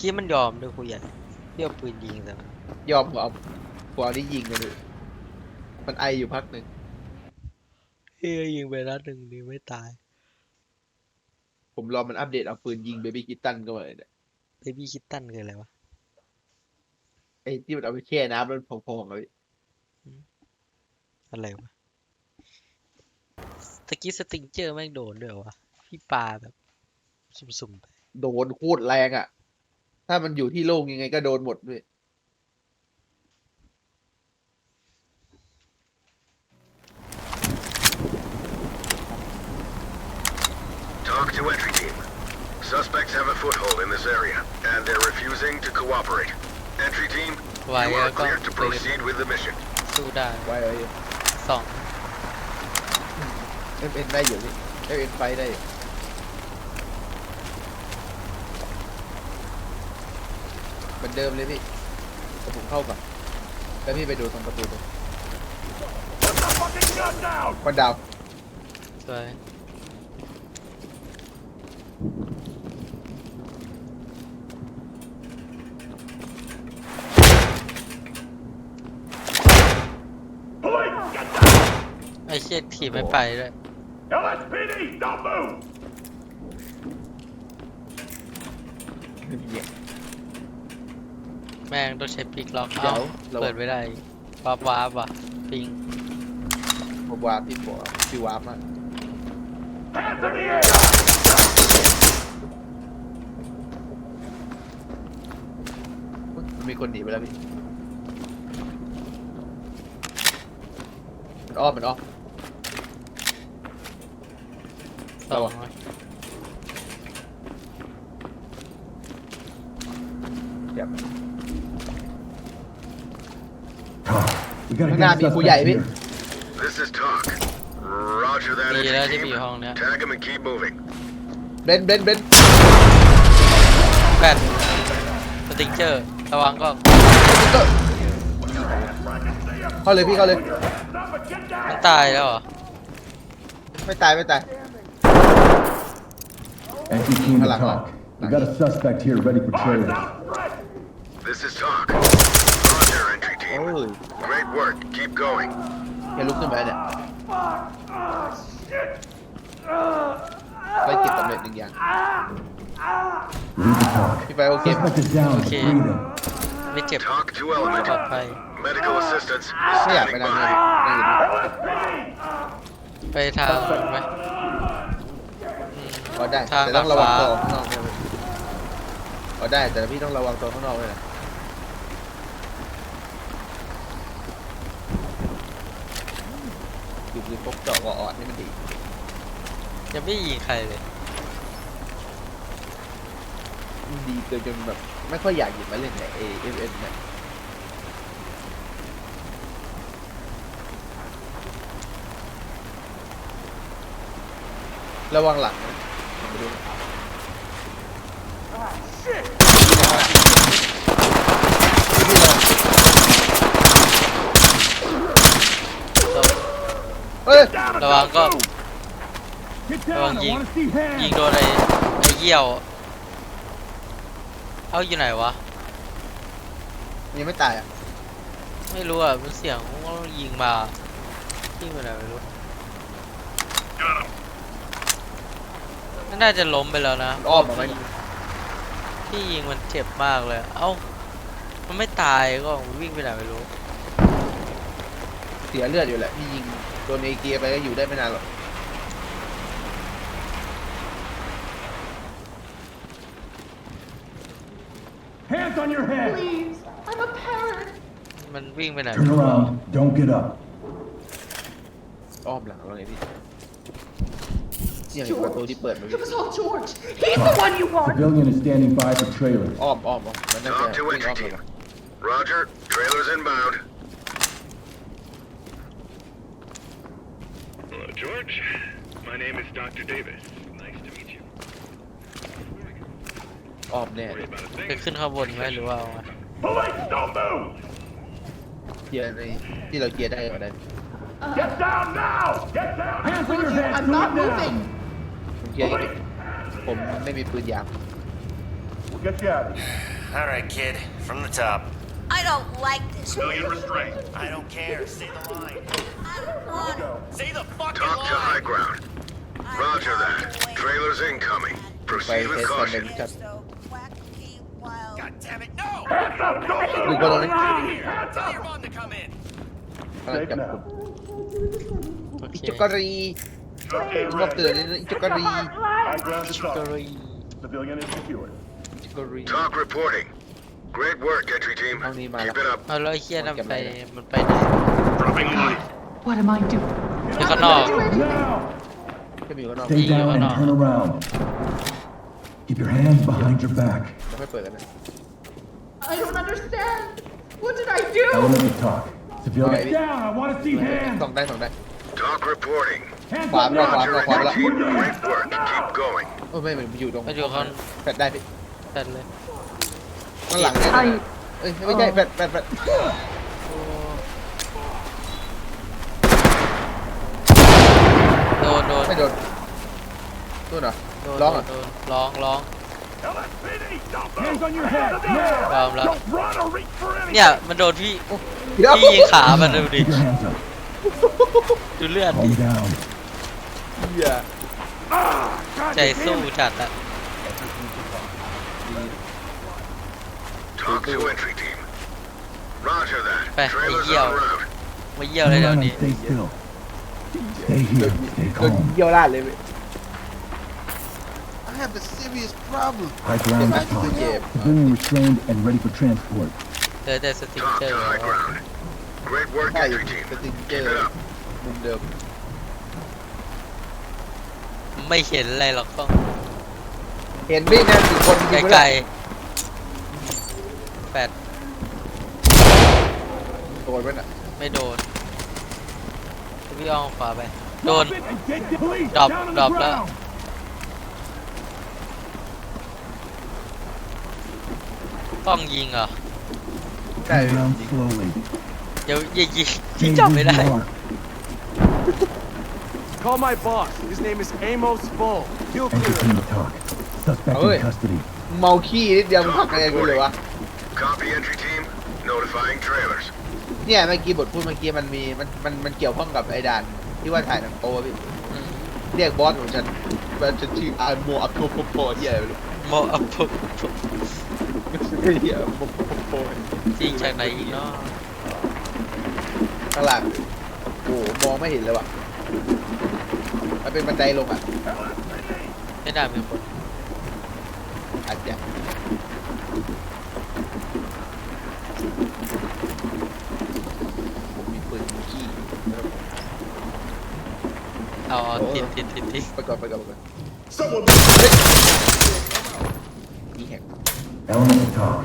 กี้มันยอมด้วยครูใหญ่ที่เอาปืนยิงแต่มันยอมผมเอาผมเอาที่ยิงเลยพี่มันไออยู่พักหนึ่งเฮ้ยยิงไปนัดหนึ่งนี่ไม่ตายผมรอมันอัปเดตเอาปืนยิงเบบี้คิตตันก็มาเลยเนี่ยเบบี้คิตตันคืออะไรวะไอ้ที่มันเอาไปแช่น้ำแล้วมันพองๆเลยอะไรวะตะกี้สติงเจอร์แม่งโดนด้วยวะพี่ปลาแบบ สุ่มๆไป โดนโคตรแรงอะ ถ้ามันอยู่ที่โล่งยังไงก็โดนหมดด้วย Talk to entry team. Suspects have a foothold in this area, and they're refusing to cooperate. Entry team, ไว้ you แล้ว are ก็ cleared to ไปกัน proceed with the mission. สู้ได้ไว้เลยสองเอ็มเอ็นได้อยู่พี่เอ็มเอ็นไฟได้อยู่เห มือนเดิมเลยพี่แต่ผมเข้าก่อนแล้วพี่ไปดูตรงประตูตรงควันดาวสวยไอเชี่ยถีบไม่ไปด้วย LSPD, don't move! เนี่ย แม่งต้องใช้ปิกล็อกเดี๋เอ้ายวเราเปิดไม่ได้วาบวาบว่ะปิงผมวาร์ปพี่บอกพี่วาร์ปมาก Hands in the air! มันมีคนหนีไปแล้วพี่มันอ้อมมันอ้อม สอง เดี๋ยว We gotta ข้างหน้า get มีผู้ใหญ่ suspect พี่ here. This is talk. Roger that มีแล้ว entry ที่มี team. ห้องเนี้ย Tag them and keep moving. เบนเบนเบนแปดสติงเจอร์ระวังก็เข้าเลยพี่เข้าเลย Stop it, get down! มันตายแล้วเหรอไม่ตายไม่ตาย Entry team to Hola, hola. talk. We got a suspect here ready for trailer. Down threat! This is talk. Roger, entry โอ้ team. ย Great work. Keep going. แกลุกขึ้นมาเนี่ย Ah, shit! ไปเก็บสำเร็จหนึ่งอย่าง Lead to talk. พี่ไปโอเค Suspect is down. Okay. Breathing. ไม่เจ็บ Talk to ปลอ element. ดภัย Medical assistance is ไม่อยากไป standing ทางนี้ by. นั่งอยู่นี่ LSPD! ไปทางไหมอ๋อได้ทางแต่ต้องระวังดาดตัวฟ้าข้างนอกด้วยอ๋อได้ แต่พี่ต้องระวังตัวข้างนอกด้วยนะหยุดหรือ พกเจาะกออดนี่มันดียังไม่ยิงใครเลย มันดีเกินจนแบบไม่ค่อยอยากหยิบมาเล่นเนี่ยเอเอฟเอ็นเนี่ยระวังหลังนะผมไปดูนะ เฮ้ยระวังก็ Get down, I I wanna want to see ยิง hands. โดนไอ้ไอ้เยี่ยว เอาอยู่ไหนวะ ยังไม่ตายอะไม่รู้อะมันเสียงว่ายิงมายิงไปไหนไม่รู้มันน่าจะล้มไปแล้วนะอ้อมมาไหมที่ยิงมันเจ็บมากเลย เอ้า มันไม่ตายก็มันวิ่งไปไหนไม่รู้ เสียเลือดอยู่แหละพี่ยิงโดนเอเกียไปก็อยู่ได้ไม่นานหรอก Hands on your head. Please, I'm a parent. มันวิ่งไปไหน Turn around. Don't get up. อ้อมหลังเราไงพี่เสียงอยู่ประตูที่เปิดมา It พี่ was all George. He's the one you want. Civilian is standing by for trailer. อ้อมอ้อมอ้อมมันน่า Talk จะ to วิ่งอ้อ entry มลง team. มา Roger. Trailers inbound. George. My name is Dr. Davis. Nice to meet you. อ้อมแน่ Worry about a ไป thing. ขึ้นข้างบนไหมหรือว่าเอาไง Police, don't move! เกียร์ในที่เราเกียร์ได้ก็ได้ Get down now! Get down! Hands on your head. I'm Put not it down. moving. ผมเกียร์เองผมไม่มีปืนยาง Get We'll get you out of here. All right, kid, from the top. I don't like this. Civilian restraint. I don't care. Say the line. I don't want it. Say the fucking Talk to high line. ground. Roger that. Trailers incoming. Proceed with caution. God damn it, no! ดูก็ตรงนี้ Tell your mom to come in. กำลัง Safe จับ now. โอเคจุกกรี Okay, ชอบเตือนนิดนึงจุกกรี High ground to ก talk. รี Civilian is secured. จุกกรี Talk reporting. Great work, entry team. How many Keep it up. เอาแล้วไอ้เฮียนั่นไปมันไปไหน Dropping light. What am I doing? อยู่ข้างนอก Now! จะมีอยู่ข้างนอก Stay Yeah, down why and not? turn around. Keep your hands behind your back. จะไม่เปิดกันนะ I don't understand. What did I Element do? of talk. Civilian Alrighty. down. I want to see ส่อง hands. ได้ส่องได้ Talk reporting. Hands Khóa up rồi, now. khóa Roger, rồi, khóa entry rồi. team. Great work. Keep going. โอ้ไม่มันอยู่ตรง มันอยู่ข้าง แฟดได้พี่ แฟนเลย ข้างหลังเนี่ย I เอ้ยไม่ใช่แฟดแฟดแฟดโดนโดนไม่โดนนู่นเหรอ โดนร้องเหรอ โดนร้องร้อง Hands on your head. Now. Làm lại. Don't run or reach for anything. เนี่ยมันโดนพี่เดี๋ยวพี่ยิงขามันดูดิ Keep your hands up. ดูเลือดดิ Calm down. เหี้ยใจสู้จัดอะ Talk to entry team. Roger that. Beh, Trailers idiots. en route. มาเยี่ยวเลย Turn เดี๋ยว around นี้ and stay still. Stay here. Stay โดน calm. เยี่ยวราดเลยพี่ I have a serious problem High ground to Get back to talk. the cave. Civilian restrained and ready for transport. เจอแต่สติ๊ก Talk เกอ to ร์ high ground. Great work, ใช่ entry team. สติ๊กเกอ Keep it ร์ up. มุมเดิม ไม่เห็นอะไรหรอกกล้อง เห็นพี่นะสี่คนยิง ไก ไม่ ล ได้ ๆ แปดโดนไปน่ะไม่โดนพี่อ้อมขวาไป โดน Stop it and get the police Drop, down on drop the that. ground. ต้องยิงเหรอ ใช่ Turn around slowly. เดี๋ยวอย่ายิง Stay จับไม่ where ได้ you are. Call my boss. His name is Amos Bull. He'll Entry clear team it. to talk. Suspect Ôi. in custody. เมาขี้นิดเดียวมึงผลักอะไรกูเลยวะ Copy, entry team. Notifying trailers. เนี่ยเมื่อกี้บทพูดเมื่อกี้มันมีมันมันมันเกี่ยวข้องกับไอ้ด่านที่ว่าถ่ายหนังโป๊ะพี่อืมเรียกบอสของฉันมันจะชื่ออาโมอัพโพโพโพเหี้ยอะไรไม่รู้โมอัพพุกเหี้ยโมโพโพโพจริงจากไหนอีกเนาะข้างหลังโอ้โหมองไม่เห็นเลยว่ะมันเป็นบันไดลงอะไม่ได้มีคนอาจจะผมมีปืนขี้ เอาเอาโอ้ติดติดติดติดไปก่อนไปก่อนไปก่อน Someone นี่แหก Element to talk.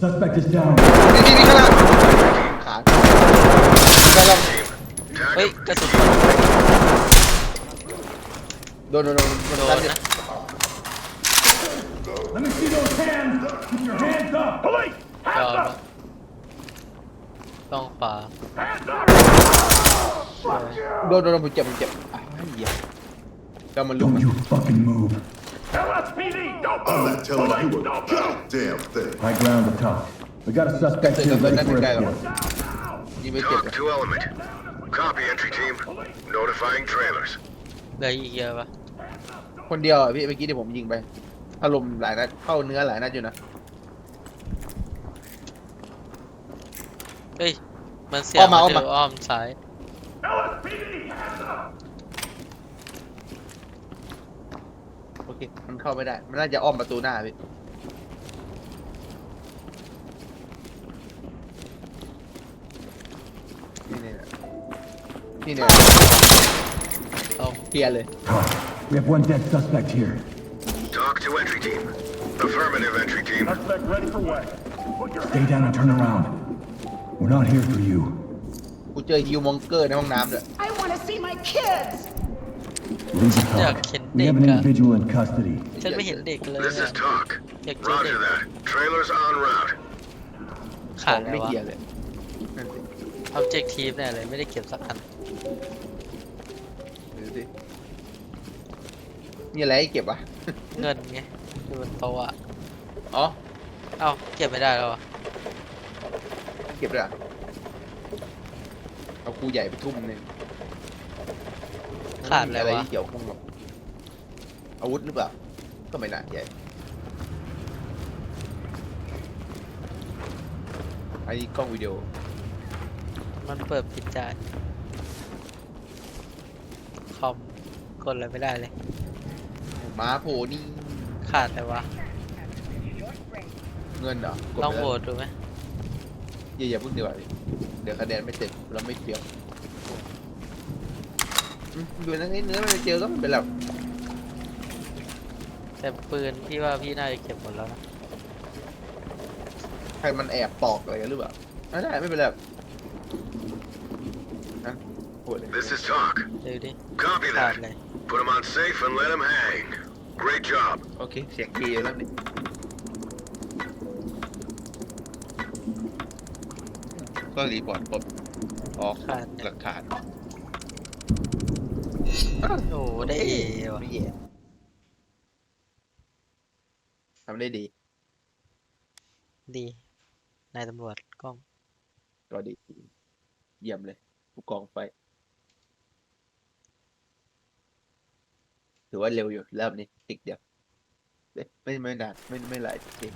Suspect is down. นี่นี่นี่ข้างหลังขาข้างหลัง team. Tag เฮ้ยกระสุนโดนโดนโดนโดโดตันนเนี่ยนะ Let me see those hands. Keep your hands up. Police. จอดละต้องขวา โดนโดนผมเจ็บผมเจ็บอ้าวเหี้ยแล้วมันลุก Don't มา you fucking move. LSPD, don't I'm not telling you a goddamn thing. High ground to talk. We got a suspect Take here a ready look for at the guy. escort. ยิงไม่เจ็บ Talk เลย to element. Copy, entry team. Notifying trailers. เหลืออีกเยอะปะคนเดียวอะพี่เมื่อกี้ที่ผมยิงไปอารมณ์หลายนัดเข้าเนื้อหลายนัดอยู่นะเฮ้ย มันเสียอ้งอมมามันอ้อมมา เดี๋ยวอ้อมซ้าย โอเคมันเข้าไม่ได้ มันน่าจะอ้อมประตูหน้าพี่นี่เนี่ยนี่เนี่ย เอา เคลียร์เลย Talk. We have one dead suspect here. Talk to entry team. Affirmative, entry team. Suspect ready for what? Stay down and turn around. We're not here for you. กูเจอฮิวมองเกอร์ในห้องน้ำเลย I want to see my kids. Leave the Yeah, talk. can We have an they, uh, individual in custody. ฉันไม่เห็นเด็กเลย This อะ is talk. Yeah, kill Roger it. that. Trailers en route. ขาดของไงไม่วะ เกียร์เลยนั่นสิ objective แน่เลยไม่ได้เก็บสักอัน ดูสิมีอะไรให้เก็บวะ เงินไงอยู่บนโต๊ะอะอ๋อ เอ้าเก็บไม่ได้แล้วอะเก็บด้วยเหรอ เอากูใหญ่ไปทุ่มหนึ่งขาดอะไรอะไรวะที่เกี่ยวข้องกับอาวุธหรือเปล่า ก็ไม่น่าใหญ่อันนี้กล้องวิดีโอมันเปิดปิดได้คอมกดอะไรไม่ได้เลย ม้าโผล่นี่ขาดอะไรวะ เงินเหรอกดลองไปโหวแล้วตดูไหมอย่าอย่าเพิ่งดีกว่าพี่ เดี๋ยวคะแนนไม่เสร็จเราไม่เฟี้ยวอืมดูนะเนื้อมันเจอก็ไม่เป็นไรหรอกแต่ปืนพี่ว่าพี่น่าจะเก็บหมดแล้วนะใครมันแอบปอกอะไรกันหรือเปล่าไม่ได้ไม่เป็นไรหรอกนะโหดเลย This is talk. ดูดิ Copy ขาด that. เลย Put him on safe and let him hang. Great job. โอเค เสียงดีแล้วนี่ ก็รีพอร์ตกดออกขาดเนี่ยหลักฐานโอ้โหได้เอว่ะไม่แย่ทำได้ดี ดี นายตำรวจกล้อง ก็ดี เยี่ยมเลย ผู้กองไฟ ถือว่าเร็วอยู่รอบนี้อีกเดียวเอ๊ะไม่ไม่นานไม่ไม่หลายที